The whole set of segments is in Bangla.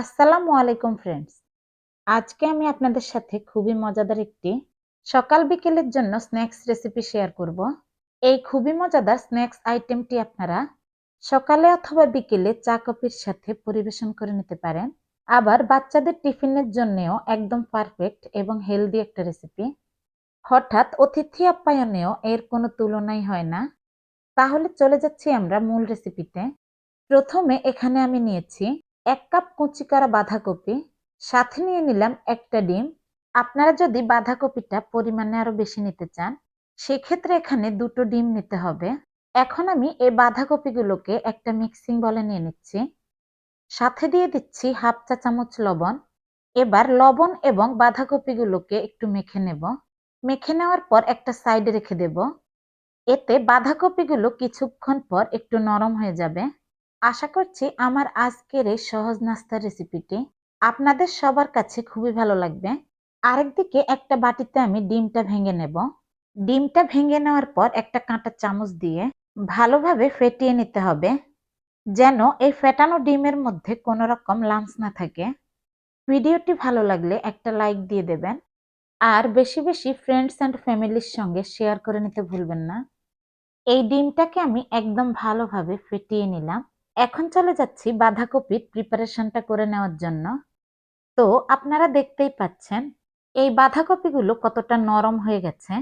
আসসালামু আলাইকুম ফ্রেন্ডস আজকে আমি আপনাদের সাথে খুবই মজাদার একটি সকাল বিকেলের জন্য স্ন্যাক্স রেসিপি শেয়ার করব। এই খুবই মজাদার স্ন্যাক্স আইটেমটি আপনারা সকালে অথবা বিকেলে চা কফির সাথে পরিবেশন করে নিতে পারেন। আবার বাচ্চাদের টিফিনের জন্যেও একদম পারফেক্ট এবং হেলদি একটা রেসিপি হঠাৎ অতিথি আপ্যায়নেও এর কোনো তুলনাই হয় না। তাহলে চলে যাচ্ছি আমরা মূল রেসিপিতে প্রথমে এখানে আমি নিয়েছি এক কাপ কুচি করা বাঁধাকপি, সাথে নিয়ে নিলাম একটা ডিম। আপনারা যদি বাঁধাকপিটা পরিমাণে আরও বেশি নিতে চান, সেক্ষেত্রে এখানে দুটো ডিম নিতে হবে। এখন আমি এই বাঁধাকপিগুলোকে একটা মিক্সিং বলে নিয়ে নিচ্ছি। সাথে দিয়ে দিচ্ছি হাফ চা চামচ লবণ। এবার লবণ এবং বাঁধাকপিগুলোকে একটু মেখে নেব। মেখে নেওয়ার পর একটা সাইডে রেখে দেব। এতে বাঁধাকপিগুলো কিছুক্ষণ পর একটু নরম হয়ে যাবে। আশা করছি আমার আজকের এই সহজ নাস্তার রেসিপিটি আপনাদের সবার কাছে খুবই ভালো লাগবে। আরেকদিকে একটা বাটিতে আমি ডিমটা ভেঙে নেব। ডিমটা ভেঙে নেওয়ার পর একটা কাঁটা চামচ দিয়ে ভালোভাবে ফেটিয়ে নিতে হবে, যেন এই ফেটানো ডিমের মধ্যে কোনো রকম লাঞ্চ না থাকে। ভিডিওটি ভালো লাগলে একটা লাইক দিয়ে দেবেন। আর বেশি বেশি ফ্রেন্ডস অ্যান্ড ফ্যামিলির সঙ্গে শেয়ার করে নিতে ভুলবেন না। এই ডিমটাকে আমি একদম ভালোভাবে ফেটিয়ে নিলাম। এখন চলে যাচ্ছি বাঁধাকপির প্রিপারেশনটা করে নেওয়ার জন্য। তো আপনারা দেখতেই পাচ্ছেন, এই বাঁধাকপিগুলো কতটা নরম হয়ে গেছে।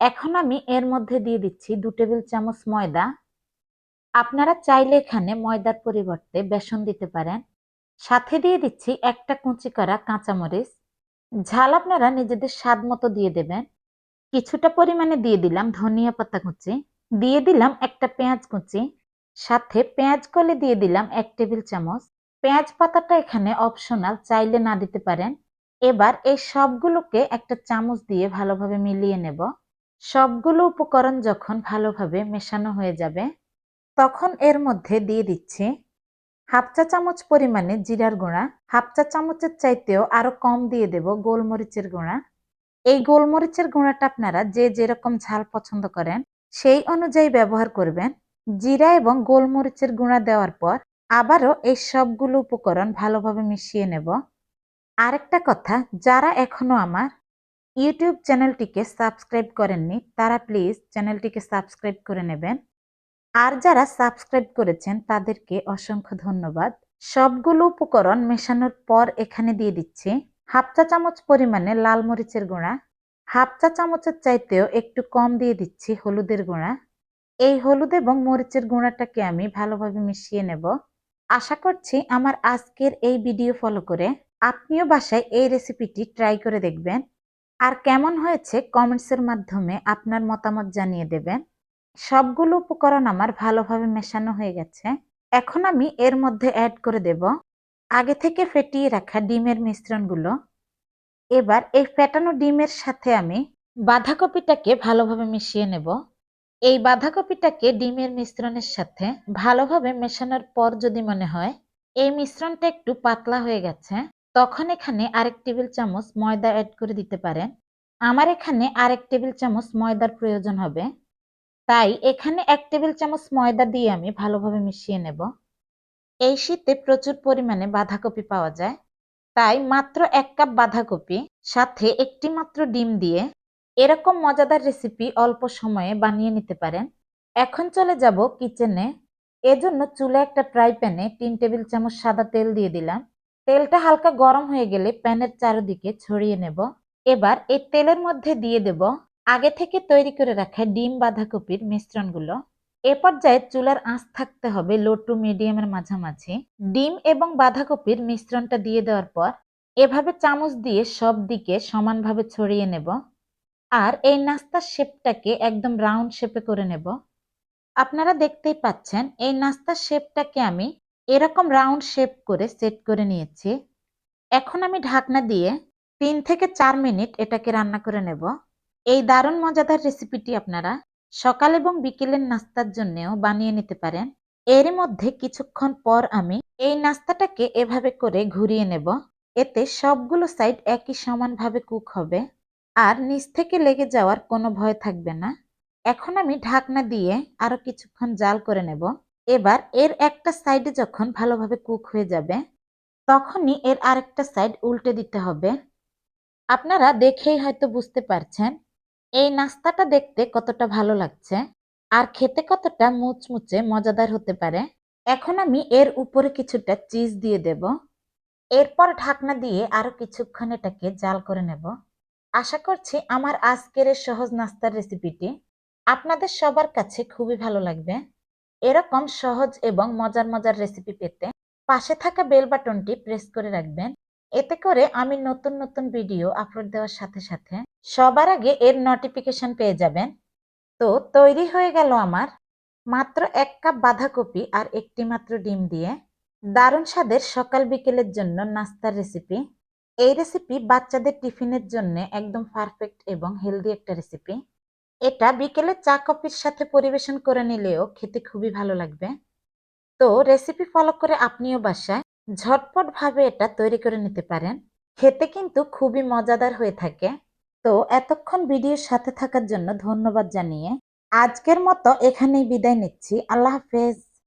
এখন আমি এর মধ্যে দিয়ে দিচ্ছি দু টেবিল চামচ ময়দা। আপনারা চাইলে এখানে ময়দার পরিবর্তে বেসন দিতে পারেন। সাথে দিয়ে দিচ্ছি একটা কুচি করা কাঁচামরিচ। ঝাল আপনারা নিজেদের স্বাদ মতো দিয়ে দেবেন। কিছুটা পরিমাণে দিয়ে দিলাম ধনিয়া পাতা কুচি। দিয়ে দিলাম একটা পেঁয়াজ কুচি। সাথে পেঁয়াজ কলে দিয়ে দিলাম এক টেবিল চামচ। পেঁয়াজ পাতাটা এখানে অপশনাল চাইলে না দিতে পারেন। এবার এই সবগুলোকে একটা চামচ দিয়ে ভালোভাবে মিলিয়ে নেব। সবগুলো উপকরণ যখন ভালোভাবে মেশানো হয়ে যাবে, তখন এর মধ্যে দিয়ে দিচ্ছি হাফ চা চামচ পরিমাণে জিরার গুঁড়া, হাফ চা চামচের চাইতেও আরও কম দিয়ে দেব গোলমরিচের গুঁড়া। এই গোলমরিচের গুঁড়াটা আপনারা যে যেরকম ঝাল পছন্দ করেন, সেই অনুযায়ী ব্যবহার করবেন। জিরা এবং গোলমরিচের গুঁড়া দেওয়ার পর আবারও এই সবগুলো উপকরণ ভালোভাবে মিশিয়ে নেব। আরেকটা কথা, যারা এখনও আমার ইউটিউব চ্যানেলটিকে সাবস্ক্রাইব করেননি, তারা প্লিজ চ্যানেলটিকে সাবস্ক্রাইব করে নেবেন। আর যারা সাবস্ক্রাইব করেছেন, তাদেরকে অসংখ্য ধন্যবাদ। সবগুলো উপকরণ মেশানোর পর এখানে দিয়ে দিচ্ছি হাফ চা চামচ পরিমাণে লাল মরিচের গুঁড়া, হাফ চা চামচের চাইতেও একটু কম দিয়ে দিচ্ছি হলুদের গুঁড়া এই হলুদ এবং মরিচের গুঁড়াটাকে আমি ভালোভাবে মিশিয়ে নেব। আশা করছি আমার আজকের এই ভিডিও ফলো করে আপনিও বাসায় এই রেসিপিটি ট্রাই করে দেখবেন। আর কেমন হয়েছে কমেন্টসের মাধ্যমে আপনার মতামত জানিয়ে দেবেন। সবগুলো উপকরণ আমার ভালোভাবে মেশানো হয়ে গেছে। এখন আমি এর মধ্যে অ্যাড করে দেব আগে থেকে ফেটিয়ে রাখা ডিমের মিশ্রণগুলো। এবার এই ফেটানো ডিমের সাথে আমি বাঁধাকপিটাকে ভালোভাবে মিশিয়ে নেব। এই বাঁধাকপিটাকে ডিমের মিশ্রণের সাথে ভালোভাবে মেশানোর পর যদি মনে হয় এই মিশ্রণটা একটু পাতলা হয়ে গেছে, তখন এখানে আরেক টেবিল চামচ ময়দা অ্যাড করে দিতে পারেন। আমার এখানে আরেক টেবিল চামচ ময়দার প্রয়োজন হবে। তাই এখানে এক টেবিল চামচ ময়দা দিয়ে আমি ভালোভাবে মিশিয়ে নেব। এই শীতে প্রচুর পরিমাণে বাঁধাকপি পাওয়া যায়। তাই মাত্র এক কাপ বাঁধাকপি, সাথে একটি মাত্র ডিম দিয়ে এরকম মজাদার রেসিপি অল্প সময়ে বানিয়ে নিতে পারেন। এখন চলে যাব কিচেনে এজন্য চুলে একটা ফ্রাই প্যানে তিন টেবিল চামচ সাদা তেল দিয়ে দিলাম। তেলটা হালকা গরম হয়ে গেলে প্যানের চারিদিকে ছড়িয়ে নেব। এবার এই তেলের মধ্যে দিয়ে দেব আগে থেকে তৈরি করে রাখা ডিম বাঁধাকপির মিশ্রণগুলো। এ পর্যায়ে চুলার আঁচ থাকতে হবে লো টু মিডিয়ামের মাঝামাঝি। ডিম এবং বাঁধাকপির মিশ্রণটা দিয়ে দেওয়ার পর এভাবে চামচ দিয়ে সব দিকে সমানভাবে ছড়িয়ে নেব। আর এই নাস্তার শেপটাকে একদম রাউন্ড শেপে করে নেব। আপনারা দেখতেই পাচ্ছেন, এই নাস্তার শেপটাকে আমি এরকম রাউন্ড শেপ করে সেট করে নিয়েছি। এখন আমি ঢাকনা দিয়ে তিন থেকে চার মিনিট এটাকে রান্না করে নেব। এই দারুণ মজাদার রেসিপিটি আপনারা সকাল এবং বিকেলের নাস্তার জন্যও বানিয়ে নিতে পারেন। এরই মধ্যে কিছুক্ষণ পর আমি এই নাস্তাটাকে এভাবে করে ঘুরিয়ে নেব। এতে সবগুলো সাইড একই সমানভাবে কুক হবে। আর নিচ থেকে লেগে যাওয়ার কোনো ভয় থাকবে না। এখন আমি ঢাকনা দিয়ে আরও কিছুক্ষণ জাল করে নেব। এবার এর একটা সাইডে যখন ভালোভাবে কুক হয়ে যাবে, তখনই এর আরেকটা সাইড উল্টে দিতে হবে। আপনারা দেখেই হয়তো বুঝতে পারছেন, এই নাস্তাটা দেখতে কতটা ভালো লাগছে আর খেতে কতটা মুচমুচে মজাদার হতে পারে। এখন আমি এর উপরে কিছুটা চিজ দিয়ে দেব। এরপর ঢাকনা দিয়ে আরও কিছুক্ষণ এটাকে জাল করে নেব। আশা করছি আমার আজকের এই সহজ নাস্তার রেসিপিটি আপনাদের সবার কাছে খুবই ভালো লাগবে। এরকম সহজ এবং মজার মজার রেসিপি পেতে পাশে থাকা বেল বাটনটি প্রেস করে রাখবেন। এতে করে আমি নতুন নতুন ভিডিও আপলোড দেওয়ার সাথে সাথে সবার আগে এর নোটিফিকেশন পেয়ে যাবেন। তো তৈরি হয়ে গেল আমার মাত্র এক কাপ বাঁধাকপি আর একটি মাত্র ডিম দিয়ে দারুণ স্বাদের সকাল বিকেলের জন্য নাস্তার রেসিপি এই রেসিপি বাচ্চাদের টিফিনের জন্য একদম পারফেক্ট এবং হেলদি একটা রেসিপি এটা বিকেলে চা কফির সাথে পরিবেশন করে নিলেও খেতে খুবই ভালো লাগবে। তো রেসিপি ফলো করে আপনিও বাসায় ঝটপট ভাবে এটা তৈরি করে নিতে পারেন। খেতে কিন্তু খুবই মজাদার হয়ে থাকে। তো এতক্ষণ ভিডিওর সাথে থাকার জন্য ধন্যবাদ জানিয়ে আজকের মতো এখানেই বিদায় নিচ্ছি। আল্লাহ হাফেজ।